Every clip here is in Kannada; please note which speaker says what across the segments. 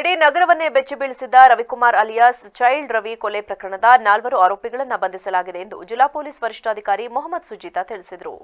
Speaker 1: ಇಡೀ ನಗರವನ್ನೇ ಬೆಚ್ಚಿ ಬೀಳಿಸಿದ್ದ ರವಿಕುಮಾರ್ ಅಲಿಯಾಸ್ ಚೈಲ್ಡ್ ರವಿ ಕೊಲೆ ಪ್ರಕರಣದ ನಾಲ್ವರು ಆರೋಪಿಗಳನ್ನು ಬಂಧಿಸಲಾಗಿದೆ ಎಂದು ಜಿಲ್ಲಾ ಪೊಲೀಸ್ ವರಿಷ್ಠಾಧಿಕಾರಿ ಮೊಹಮ್ಮದ್ ಸುಜೀತಾ ತಿಳಿಸಿದರು.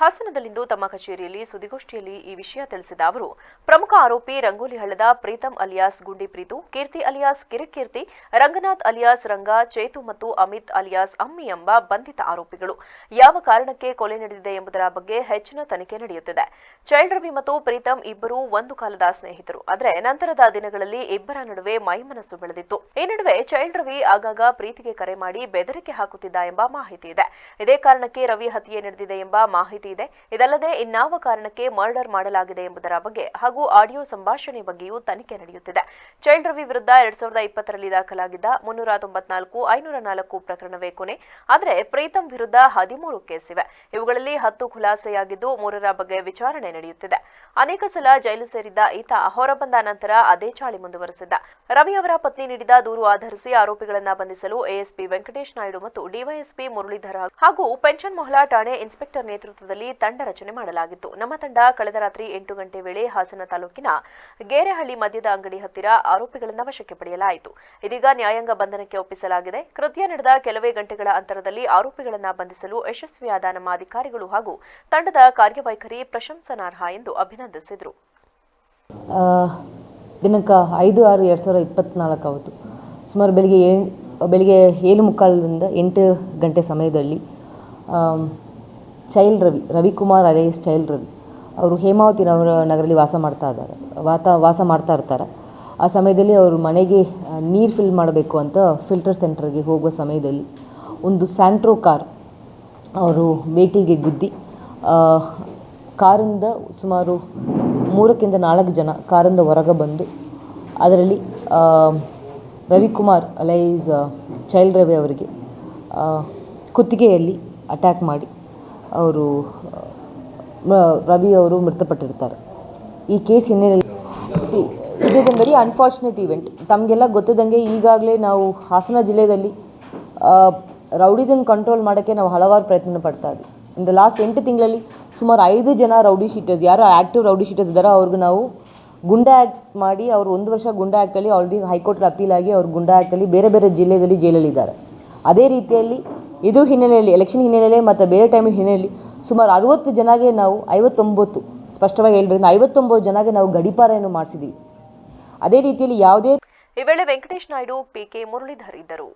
Speaker 1: ಹಾಸನದಲ್ಲಿಂದು ತಮ್ಮ ಕಚೇರಿಯಲ್ಲಿ ಸುದ್ದಿಗೋಷ್ಠಿಯಲ್ಲಿ ಈ ವಿಷಯ ತಿಳಿಸಿದ ಅವರು, ಪ್ರಮುಖ ಆರೋಪಿ ರಂಗೋಲಿ ಹಳ್ಳದ Preetham alias Gundi Preethu, Keerthi alias Kirikeerthi, Ranganath alias Ranga, Chethu ಮತ್ತು ಅಮಿತ್ ಅಲಿಯಾಸ್ ಅಮ್ಮಿ ಎಂಬ ಬಂಧಿತ ಆರೋಪಿಗಳು. ಯಾವ ಕಾರಣಕ್ಕೆ ಕೊಲೆ ನಡೆದಿದೆ ಎಂಬುದರ ಬಗ್ಗೆ ಹೆಚ್ಚಿನ ತನಿಖೆ ನಡೆಯುತ್ತಿದೆ. ಚೈಲ್ಡ್ ರವಿ ಮತ್ತು ಪ್ರೀತಂ ಇಬ್ಬರು ಒಂದು ಕಾಲದ ಸ್ನೇಹಿತರು. ಆದರೆ ನಂತರದ ದಿನಗಳಲ್ಲಿ ಇಬ್ಬರ ನಡುವೆ ಮೈಮನಸ್ಸು ಬೆಳೆದಿತ್ತು. ಈ ನಡುವೆ ಚೈಲ್ಡ್ ರವಿ ಆಗಾಗ ಪ್ರೀತಿಗೆ ಕರೆ ಮಾಡಿ ಬೆದರಿಕೆ ಹಾಕುತ್ತಿದ್ದ ಎಂಬ ಮಾಹಿತಿ ಇದೆ. ಇದೇ ಕಾರಣಕ್ಕೆ ರವಿ ಹತ್ಯೆ ನಡೆದಿದೆ ಎಂಬ ಮಾಹಿತಿ ಇದೆ. ಇದಲ್ಲದೆ, ಇನ್ನಾವ ಕಾರಣಕ್ಕೆ ಮರ್ಡರ್ ಮಾಡಲಾಗಿದೆ ಎಂಬುದರ ಬಗ್ಗೆ ಹಾಗೂ ಆಡಿಯೋ ಸಂಭಾಷಣೆ ಬಗ್ಗೆಯೂ ತನಿಖೆ ನಡೆಯುತ್ತಿದೆ. ಚೈಲ್ಡ್ ರವಿ ವಿರುದ್ಧ ಎರಡ್ ಸಾವಿರದ ಇಪ್ಪತ್ತರಲ್ಲಿ ದಾಖಲಾಗಿದ್ದ ಮುನ್ನೂರ ತೊಂಬತ್ನಾಲ್ಕು, ಐನೂರ ನಾಲ್ಕು ಪ್ರಕರಣವೇ ಕೊನೆ. ಆದರೆ ಪ್ರೀತಂ ವಿರುದ್ಧ ಹದಿಮೂರು ಕೇಸ್ ಇವೆ. ಇವುಗಳಲ್ಲಿ ಹತ್ತು ಖುಲಾಸೆಯಾಗಿದ್ದು, ಮೂರರ ಬಗ್ಗೆ ವಿಚಾರಣೆ ನಡೆಯುತ್ತಿದೆ. ಅನೇಕ ಸಲ ಜೈಲು ಸೇರಿದ್ದ ಈತ ಹೊರಬಂದ ನಂತರ ಅದೇ ಚಾಳಿ ಮುಂದುವರೆಸಿದ್ದ. ರವಿ ಅವರ ಪತ್ನಿ ನೀಡಿದ ದೂರು ಆಧರಿಸಿ ಆರೋಪಿಗಳನ್ನು ಬಂಧಿಸಲು ಎಎಸ್ಪಿ ವೆಂಕಟೇಶ್ ನಾಯ್ಡು ಮತ್ತು ಡಿವೈಎಸ್ಪಿ ಮುರಳೀಧರ ಹಾಗೂ ಪೆನ್ಷನ್ ಮೊಹಲಾ ಠಾಣೆ ಇನ್ಸ್ಪೆಕ್ಟರ್ ನೇತೃತ್ವದಲ್ಲಿ ತಂಡ ರಚನೆ ಮಾಡಲಾಗಿತ್ತು. ನಮ್ಮ ತಂಡ ಕಳೆದ ರಾತ್ರಿ ಎಂಟು ಗಂಟೆ ವೇಳೆ ಹಾಸನ ತಾಲೂಕಿನ ಗೇರೆಹಳ್ಳಿ ಮದ್ಯದ ಅಂಗಡಿ ಹತ್ತಿರ ಆರೋಪಿಗಳನ್ನು ವಶಕ್ಕೆ ಪಡೆಯಲಾಯಿತು. ಇದೀಗ ನ್ಯಾಯಾಂಗ ಬಂಧನಕ್ಕೆ ಒಪ್ಪಿಸಲಾಗಿದೆ. ಕೃತ್ಯ ನಡೆದ ಕೆಲವೇ ಗಂಟೆಗಳ ಅಂತರದಲ್ಲಿ ಆರೋಪಿಗಳನ್ನು ಬಂಧಿಸಲು ಯಶಸ್ವಿಯಾದ ನಮ್ಮ ಅಧಿಕಾರಿಗಳು ಹಾಗೂ ತಂಡದ ಕಾರ್ಯವೈಖರಿ ಪ್ರಶಂಸನಾರ್ಹ ಎಂದು ಅಭಿನಂದಿಸಿದರು.
Speaker 2: ದಿನಾಂಕ ಐದು ಆರು ಎರಡು ಸಾವಿರದ ಇಪ್ಪತ್ತ್ನಾಲ್ಕು ಅವತ್ತು, ಸುಮಾರು ಬೆಳಿಗ್ಗೆ ಬೆಳಿಗ್ಗೆ ಏಳು ಮುಕ್ಕಾಲದಿಂದ ಎಂಟು ಗಂಟೆ ಸಮಯದಲ್ಲಿ child Ravi Ravikumar alias child Ravi ಅವರು ಹೇಮಾವತಿ ನಗರ ನಗರಲ್ಲಿ ವಾಸ ಮಾಡ್ತಾ ಇದ್ದಾರೆ. ವಾತ, ವಾಸ ಮಾಡ್ತಾ ಇರ್ತಾರೆ. ಆ ಸಮಯದಲ್ಲಿ ಅವರು ಮನೆಗೆ ನೀರು ಫಿಲ್ ಮಾಡಬೇಕು ಅಂತ ಫಿಲ್ಟರ್ ಸೆಂಟರ್ಗೆ ಹೋಗುವ ಸಮಯದಲ್ಲಿ ಒಂದು ಸ್ಯಾಂಟ್ರೋ ಕಾರ್ ಅವರು ವೆಹಿಕಲ್ಗೆ ಗುದ್ದಿ ಕಾರಿಂದ ಸುಮಾರು ಮೂರಕ್ಕಿಂತ ನಾಲ್ಕು ಜನ ಕಾರಿಂದ ಹೊರಗೆ ಬಂದು ಅದರಲ್ಲಿ ರವಿಕುಮಾರ್ ಅಲೈಸ್ ಚೈಲ್ಡ್ ರವಿ ಅವರಿಗೆ ಕುತ್ತಿಗೆಯಲ್ಲಿ ಅಟ್ಯಾಕ್ ಮಾಡಿ. ಅವರು ರವಿ ಅವರು ಮೃತಪಟ್ಟಿರ್ತಾರೆ. ಈ ಕೇಸ್ ಹಿನ್ನೆಲೆಯಲ್ಲಿ see it is very unfortunate event ತಮಗೆಲ್ಲ ಗೊತ್ತಿದ್ದಂಗೆ ಈಗಾಗಲೇ ನಾವು ಹಾಸನ ಜಿಲ್ಲೆಯಲ್ಲಿ ರೌಡಿಸಮ್ ಕಂಟ್ರೋಲ್ ಮಾಡೋಕ್ಕೆ ನಾವು ಹಲವಾರು ಪ್ರಯತ್ನ ಪಡ್ತಾ ಇದ್ವಿ. ಇನ್ ದ ಲಾಸ್ಟ್ ಎಂಟು ತಿಂಗಳಲ್ಲಿ ಸುಮಾರು ಐದು ಜನ ರೌಡಿ ಶೀಟರ್ಸ್ ಯಾರು ಆ್ಯಕ್ಟಿವ್ ರೌಡಿ ಶೀಟರ್ಸ್ ಇದ್ದಾರೋ ಅವ್ರಿಗೆ ನಾವು ಗುಂಡಾ ಆ್ಯಕ್ಟ್ ಮಾಡಿ, ಅವರು ಒಂದು ವರ್ಷ ಗುಂಡಾ ಆ್ಯಕ್ಟಲ್ಲಿ ಆಲ್ರೆಡಿ ಹೈಕೋರ್ಟ್ಗೆ ಅಪೀಲ್ ಆಗಿ ಅವ್ರು ಗುಂಡಾ ಆ್ಯಕ್ಟಲ್ಲಿ ಬೇರೆ ಬೇರೆ ಜಿಲ್ಲೆಯಲ್ಲಿ ಜೈಲಲ್ಲಿದ್ದಾರೆ ಅದೇ ರೀತಿಯಲ್ಲಿ ಇದು ಹಿನ್ನೆಲೆಯಲ್ಲಿ ಎಲೆಕ್ಷನ್ ಹಿನ್ನೆಲೆಯಲ್ಲಿ ಮತ್ತು ಬೇರೆ ಟೈಮ್ ಹಿನ್ನೆಲೆಯಲ್ಲಿ ಸುಮಾರು ಅರುವತ್ತು ಜನಗೆ ನಾವು ಐವತ್ತೊಂಬತ್ತು, ಸ್ಪಷ್ಟವಾಗಿ ಹೇಳಿದ್ರಿಂದ ಐವತ್ತೊಂಬತ್ತು ಜನಗೆ ನಾವು ಗಡಿಪಾರೆಯನ್ನು ಮಾಡಿಸಿದ್ದೀವಿ ಅದೇ ರೀತಿಯಲ್ಲಿ ಯಾವುದೇ
Speaker 1: ಈ ವೇಳೆ ವೆಂಕಟೇಶ್ ನಾಯ್ಡು, ಪಿಕೆ ಮುರಳೀಧರ್ ಇದ್ದರು.